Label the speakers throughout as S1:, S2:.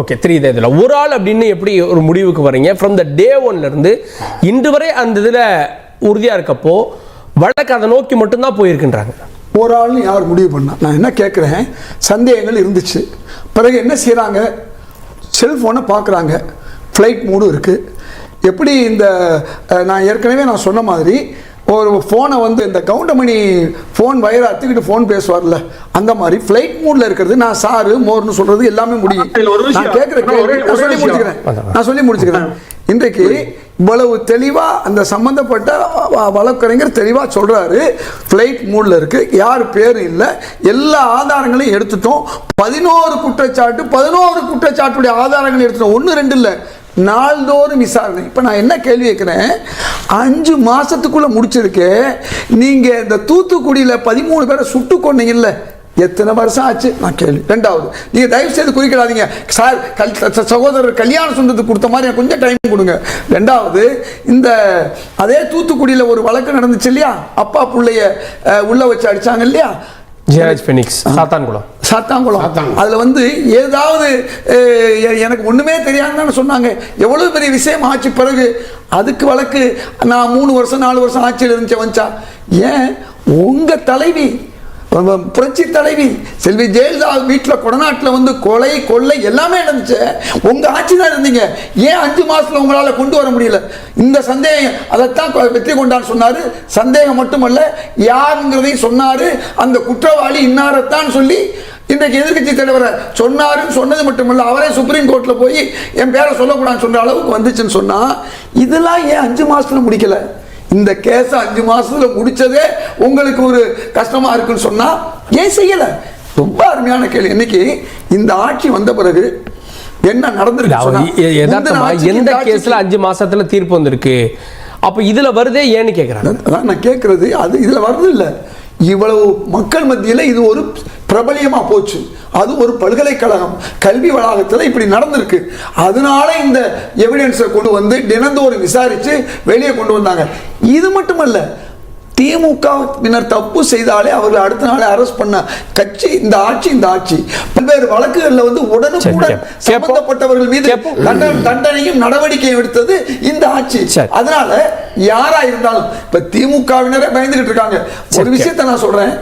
S1: Okay தெரியுது இதில் ஒரு ஆள் அப்படின்னு எப்படி ஒரு முடிவுக்கு வரீங்க ஃப்ரம் த டே ஒன்லேருந்து இன்று வரை அந்த இதில் உறுதியாக இருக்கப்போ வழக்கு அதை நோக்கி மட்டும்தான் போயிருக்குன்றாங்க.
S2: ஒரு ஆள்னு யார் முடிவு பண்ணா? நான் என்ன கேட்குறேன் சந்தேகங்கள் இருந்துச்சு. பிறகு என்ன செய்கிறாங்க செல்ஃபோனை பார்க்குறாங்க ஃப்ளைட் மூடும் இருக்குது எப்படி இந்த நான் ஏற்கனவே நான் சொன்ன மாதிரி ஒரு ஃபோனை வந்து இந்த கவுண்டமணி ஃபோன் வயரை அத்துக்கிட்டு ஃபோன் பேசுவார்ல அந்த மாதிரி ஃப்ளைட் மூடில் இருக்கிறது நான் சாரு மோர்னு சொல்கிறது எல்லாமே முடியும். நான் கேட்குற கேள்வி நான் சொல்லி. முடிச்சுக்கிறேன். நான் சொல்லி முடிச்சுக்கிறேன். இன்றைக்கு இவ்வளவு தெளிவா அந்த சம்பந்தப்பட்ட வ- வழக்கறிஞர் தெளிவா சொல்றாரு. ஃப்ளைட் மூட்ல இருக்கு. யார் பேர் இல்லை. எல்லா ஆதாரங்களையும் எடுத்துட்டோம். பதினோரு குற்றச்சாட்டு பதினோரு குற்றச்சாட்டுடைய ஆதாரங்களை எடுத்துட்டோம். ஒன்று ரெண்டு இல்லை. நாள்தோறும் விசாரணை. இப்போ நான் என்ன கேள்வி கேட்குறேன்? அஞ்சு மாதத்துக்குள்ளே முடிச்சிருக்கு. நீங்கள் இந்த தூத்துக்குடியில் பதிமூணு பேரை சுட்டு கொண்டீங்கல்ல எத்தனை வருஷம் ஆச்சு? நான் கேள்வி. ரெண்டாவது நீங்கள் தயவு செய்து குறிக்கிடாதீங்க சார் கல் சகோதரர் கல்யாண சொந்தத்துக்கு கொடுத்த மாதிரி எனக்கு கொஞ்சம் டைம் கொடுங்க. ரெண்டாவது இந்த அதே தூத்துக்குடியில் ஒரு வழக்கு நடந்துச்சு இல்லையா? அப்பா பிள்ளைய உள்ளே வச்சு அடிச்சாங்க இல்லையா?
S1: ஜிராஜ் பெனிக்ஸ் சாத்தான்குளம்.
S2: சாத்தாங்குளம்
S3: சாத்தாங்குளம்.
S2: அதுல வந்து ஏதாவது எனக்கு ஒண்ணுமே தெரியாதுன்னு சொன்னாங்க. எவ்வளவு பெரிய விஷயம் ஆச்சு பிறகு? அதுக்கு வழக்கு நான் மூணு வருஷம் நாலு வருஷம் ஆட்சியில் இருந்துச்சு வந்துச்சா ஏன்? உங்க தலைவி புரட்சி தலைவி செல்வி ஜெயலலிதா வீட்டில் கொடநாட்டில் வந்து கொலை கொள்ளை எல்லாமே நடந்துச்சு. உங்கள் ஆட்சி தான் இருந்தீங்க. ஏன் அஞ்சு மாதத்தில் உங்களால் கொண்டு வர முடியல? இந்த சந்தேகம் அதைத்தான் வெற்றி கொண்டான்னு சொன்னார். சந்தேகம் மட்டுமல்ல யாருங்கிறதையும் சொன்னார். அந்த குற்றவாளி இன்னாரத்தான் சொல்லி இன்றைக்கு எதிர்க்கட்சி தலைவரை சொன்னாருன்னு சொன்னது மட்டுமல்ல அவரே சுப்ரீம் கோர்ட்டில் போய் என் பேரை சொல்லக்கூடாதுன்னு சொல்கிற அளவுக்கு வந்துச்சுன்னு சொன்னால் இதெல்லாம் ஏன் அஞ்சு மாதத்தில் முடிக்கலை? இந்த கேஸ அஞ்சு மாசத்துல முடிச்சதே உங்களுக்கு ஒரு கஷ்டமா இருக்குன்னு சொன்னா ஏன் செய்யல? ரொம்ப அருமையான கேள்வி. இன்னைக்கு இந்த ஆட்சி வந்த பிறகு என்ன நடந்திருக்கு
S1: எந்த கேஸ்ல அஞ்சு மாசத்துல தீர்ப்பு வந்திருக்கு? அப்ப இதுல வருதே ஏன்னு கேக்குறாங்க.
S2: நான் கேட்கறது அது இதுல வர்றது இல்ல. இவ்வளவு மக்கள் மத்தியில இது ஒரு பிரபலியமா போச்சு. அது ஒரு பல்கலைக்கழகம் கல்வி வளாகத்துல இப்படி நடந்திருக்கு. அதனால இந்த எவிடன்ஸை கொண்டு வந்து தினந்தோறும் விசாரிச்சு வெளியே கொண்டு வந்தாங்க. இது மட்டுமல்ல திமுகவினர் தப்பு செய்தாலே அவர்கள் அடுத்த நாளே அரெஸ்ட் பண்ண கட்சி இந்த ஆட்சி இந்த ஆட்சி. பல்வேறு வழக்குகள்ல வந்து உடனுக்குடன். சம்பந்தப்பட்டவர்கள் மீது தண்டனையும் நடவடிக்கையும் எடுத்தது இந்த ஆட்சி. அதனால யாரா இருந்தாலும் இப்ப திமுகவினரே பயந்துகிட்டு இருக்காங்க. ஒரு விஷயத்தை நான் சொல்றேன்.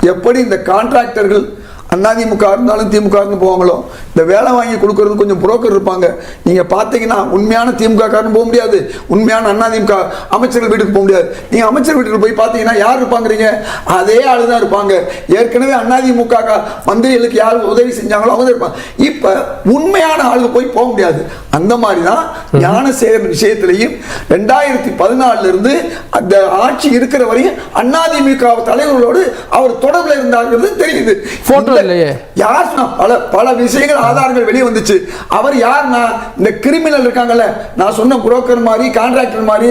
S2: எப்படி இந்த கான்ட்ராக்டர்கள் அதிமுக இருந்தாலும் திமுக இருந்து போவாங்களோ? இந்த வேலை வாங்கி கொடுக்கறது கொஞ்சம் புரோக்கர் இருப்பாங்க. நீங்க பாத்தீங்கன்னா உண்மையான திமுக காரன் போக முடியாது. உண்மையான அதிமுக அமைச்சர்கள் வீட்டுக்கு போக முடியாது. நீங்க அமைச்சர் வீட்டுக்கு போய் பாத்தீங்கன்னா யார் இருப்பாங்கிறீங்க? அதே ஆளு தான் இருப்பாங்க. ஏற்கனவே அதிமுக மந்திரிகளுக்கு யார் உதவி செஞ்சாங்களோ அவங்க இருப்பாங்க. இப்ப உண்மையான ஆளுங்க போய் போக முடியாது. அந்த மாதிரி தான் ஞானசேகரன் விஷயத்திலையும் ரெண்டாயிரத்தி பதினாலுல இருந்து அந்த ஆட்சி இருக்கிற வரையும் அதிமுக தலைவர்களோடு அவர் தொடர்புல இருந்தாங்கிறது தெரியுது. இந்த-
S1: இல்லையே.
S2: யார்? பல பல விஷயங்கள் ஆதாரங்கள் வெளியே வந்துச்சு அவர் யார்னா இந்த கிரிமினல் இருக்காங்கல்ல நான் சொன்ன புரோக்கர் மாதிரி கான்ட்ராக்டர் மாதிரி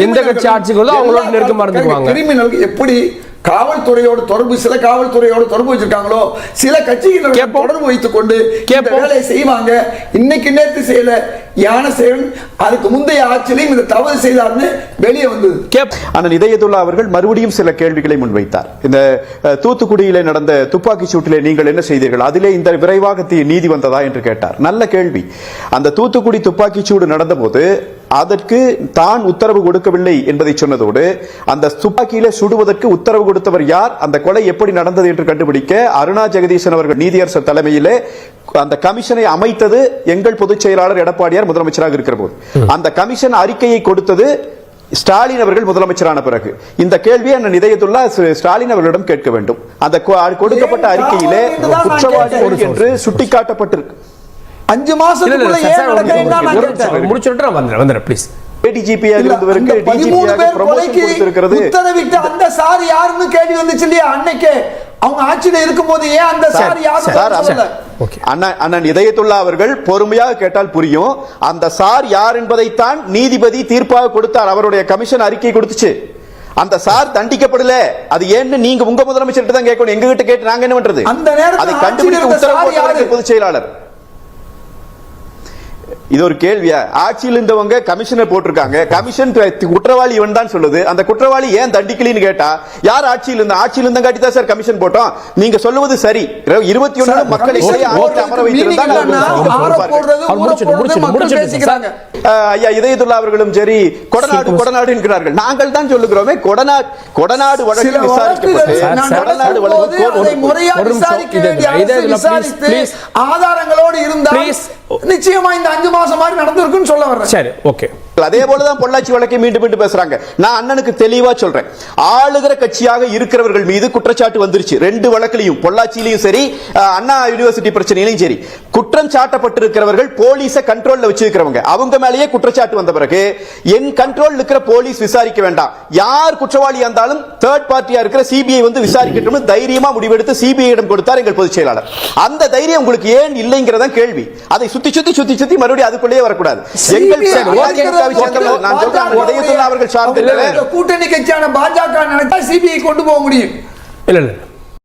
S1: எந்த கட்சி ஆட்சிக்கு வருதோ அவங்களோட நெருக்கமா இருந்துக்குவாங்க.
S2: கிரிமினலுக்கு எப்படி காவல்துறையோட தொடர்பு சில காவல்துறையோட தொடர்பு வச்சிருக்காங்களோ சில கட்சியினர்
S1: கேட்போம்.
S2: தொடர்பு வைத்துக் கொண்டு. வேலையை செய்வாங்க. இன்னைக்கு நேத்து செய்யல யானசேகரன் அதுக்கு முந்தைய ஆட்சியிலையும் இந்த தவறு செய்தார்னு வெளியே வந்தது.
S1: கேப்
S4: அண்ணன் இதயத்துல்லா அவர்கள் மறுபடியும் சில கேள்விகளை முன்வைத்தார். இந்த தூத்துக்குடியிலே நடந்த துப்பாக்கி சூட்டிலே நீங்கள் என்ன செய்தீர்கள்? அதிலே இந்த விரைவாக நீதி வந்ததா என்று கேட்டார். நல்ல கேள்வி. அந்த தூத்துக்குடி துப்பாக்கி சூடு நடந்தபோது அதற்கு தான் உத்தரவு கொடுக்கவில்லை என்பதை சொன்னதோடு அந்த துப்பாக்கியிலே சுடுவதற்கு உத்தரவு கொடுத்தவர் யார்? அந்த கொலை எப்படி நடந்தது என்று கண்டுபிடிக்க அருணா ஜெகதீசன் அவர்கள் நீதியரசர் தலைமையிலே அந்த கமிஷனை அமைத்தது எங்கள் பொதுச் செயலாளர் எடப்பாடியார் முதலமைச்சராக இருக்கிற போது அந்த கமிஷன் அறிக்கையை கொடுத்தது ஸ்டாலின் அவர்கள் முதலமைச்சரான பிறகு. இந்த கேள்வியை இதயத்துல்லா ஸ்ர- ஸ்டாலின் அவர்களிடம் கேட்க வேண்டும். அந்த கொடுக்கப்பட்ட அறிக்கையிலே
S2: நான்
S4: குற்றவாளி. என்று சுட்டிக்காட்டப்பட்டிருக்கு.
S2: அஞ்சு மாசத்துக்குள்ள ஏன் நடக்கிறீங்கன்னா நான் கேட்டேன்.
S1: முடிச்சுட்டு வந்துடுறேன் வந்துடுறேன் ப்ளீஸ்
S2: அந்த 13
S4: டிஜிபியாக
S2: பேர்
S4: ப்ரமோஷன்
S2: கொலைக்கு
S4: கொடுத்திருக்கிறது
S2: உத்தரவிட்டு அந்த சார் யாருன்னு கேள்வி வந்துச்சு இல்லையா அன்னைக்கே? அவங்க ஆட்சியில இருக்கும்போது ஏன் அந்த சார்
S1: ஓகே
S4: அண்ணன் அண்ணன் இதயத்துல்லா அவர்கள் பொறுமையாக கேட்டால் புரியும். அந்த சார் யார் என்பதைத்தான் நீதிபதி தீர்ப்பாக கொடுத்தார். அவருடைய கமிஷன் அறிக்கை கொடுத்துச்சு. அந்த சார் தண்டிக்கப்படல. அது ஏன்னு நீங்க உங்க முதலமைச்சர் தான் கேட்கணும். எங்க கிட்ட கேட்டு நாங்க என்ன பண்றது? அதை கண்டுபிடிக்க உத்தரவு பொதுச் செயலாளர் இது ஒரு கேள்வியா? ஆட்சியில் இருந்தவங்க கமிஷனர் போட்டிருக்காங்க. கமிஷன் குற்றவாளி இவன் தான் சொல்லுது. அந்த குற்றவாளி ஏன் தண்டிக்கலின்னு கேட்டா யார் ஆட்சியில் இருந்த ஆட்சியில் இருந்த காட்டி தான் சார் கமிஷன் போட்டோம். நீங்க சொல்லுவது சரி. இருபத்தி ஒண்ணு மக்களை ஐயா இதயத்துல்லா அவர்களும் சரி. கொடநாடு கொடநாடு என்கிறார்கள். நாங்கள் தான் சொல்லுகிறோமே கொடநாடு கொடநாடு வழக்கு விசாரிக்கப்பட்டு கொடநாடு வழக்கு.
S2: ஆதாரங்களோடு இருந்தால். நிச்சயமா இந்த அஞ்சு மாசம் மாதிரி நடந்திருக்குன்னு சொல்ல வர்றேன்.
S1: சரி ஓகே
S4: அதே போலதான் பொள்ளாச்சி வழக்கை மீண்டும் மீண்டும் பேசுறாங்க. நான் அண்ணனுக்கு தெளிவா சொல்றேன். ஆளுகிற கட்சியாக இருக்கிறவர்கள் மீது குற்றச்சாட்டு வந்துருச்சு. ரெண்டு வழக்கிலையும் பொள்ளாச்சியிலையும் சரி அண்ணா யூனிவர்சிட்டி பிரச்சனையிலையும் சரி. குற்றம் சாட்டப்பட்டிருக்கிறவர்கள் போலீஸ கண்ட்ரோல்ல வச்சிருக்கிறவங்க. அவங்க மேலேயே குற்றச்சாட்டு வந்த பிறகு என் கண்ட்ரோல் இருக்கிற போலீஸ் விசாரிக்க வேண்டாம். யார் குற்றவாளியா இருந்தாலும் தேர்ட் பார்ட்டியா இருக்கிற சிபிஐ வந்து விசாரிக்கட்டும் தைரியமா முடிவெடுத்து சிபிஐ இடம் கொடுத்தார் எங்கள் பொதுச் செயலாளர். அந்த தைரியம் உங்களுக்கு ஏன் இல்லைங்கிறதா கேள்வி. அதை சுத்தி சுத்தி சுத்தி சுத்தி மறுபடியும் அதுக்குள்ளேயே வரக்கூடாது. எங்கள் சேர்ந்தவர்கள் நான் சொல்றேன் உதயத்துல்லா அவர்கள் சார்ந்த
S2: கூட்டணி கட்சியான பாஜக நினைச்சா சிபிஐ கொண்டு போக முடியும்.
S1: இல்ல இல்ல.